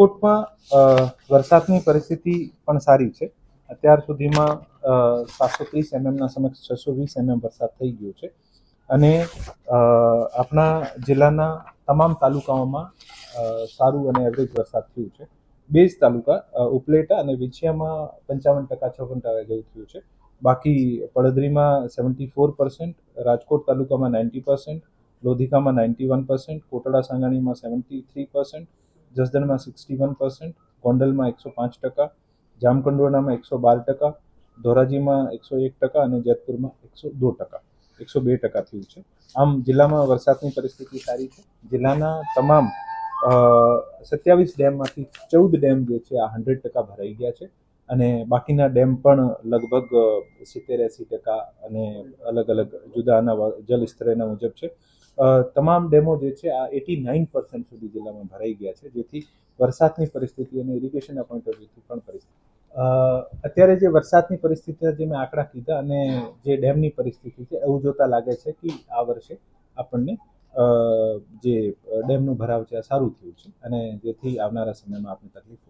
રાજકોટમાં વરસાદની પરિસ્થિતિ પણ સારી છે. અત્યાર સુધીમાં સાતસો ત્રીસ એમએમના સમક્ષ છસો વીસ એમએમ વરસાદ થઈ ગયો છે. અને આપણા જિલ્લાના તમામ તાલુકાઓમાં સારું અને એવરેજ વરસાદ થયું છે. બે જ તાલુકા ઉપલેટા અને વિછિયામાં પંચાવન ટકા છપ્પન ટકા જેવું થયું છે. બાકી પડદરીમાં સેવન્ટી ફોર પર્સન્ટ રાજકોટ તાલુકામાં નાઇન્ટી પર્સન્ટ લોધિકામાં નાઇન્ટી વન પર્સન્ટ કોટડા સાંગાણીમાં સેવન્ટી થ્રી પર્સન્ટ જસદણમાં સિક્સટી વન પર્સન્ટ, ગોંડલમાં એકસો પાંચ ટકા, જામકંડોરણામાં એકસો બાર ટકા, ધોરાજીમાં એકસો એક ટકા અને જેતપુરમાં એકસો દો ટકા, એકસો બે ટકા થયું છે. આમ જિલ્લામાં વરસાદની પરિસ્થિતિ સારી છે. જિલ્લાના તમામ સત્યાવીસ ડેમમાંથી ચૌદ ડેમ જે છે, આ હંડ્રેડ ટકા ભરાઈ ગયા છે અને બાકીના ડેમ પણ લગભગ સિત્તેર એંસી ટકા અને અલગ અલગ જુદાના જલ સ્તરેના મુજબ છે. તમામ ડેમો જે છે, આ એટી નાઇન પર્સન્ટ સુધી જિલ્લામાં ભરાઈ ગયા છે, જેથી વરસાદની પરિસ્થિતિ અને ઇરિગેશનના પોઈન્ટ ઓફ વ્યૂથી પણ પરિસ્થિતિ. અત્યારે જે વરસાદની પરિસ્થિતિના જે મેં આંકડા કીધા અને જે ડેમની પરિસ્થિતિ છે, એવું જોતા લાગે છે કે આ વર્ષે આપણને જે ડેમનું ભરાવ છે, આ સારું થયું છે અને જેથી આવનારા સમયમાં આપણે તકલીફ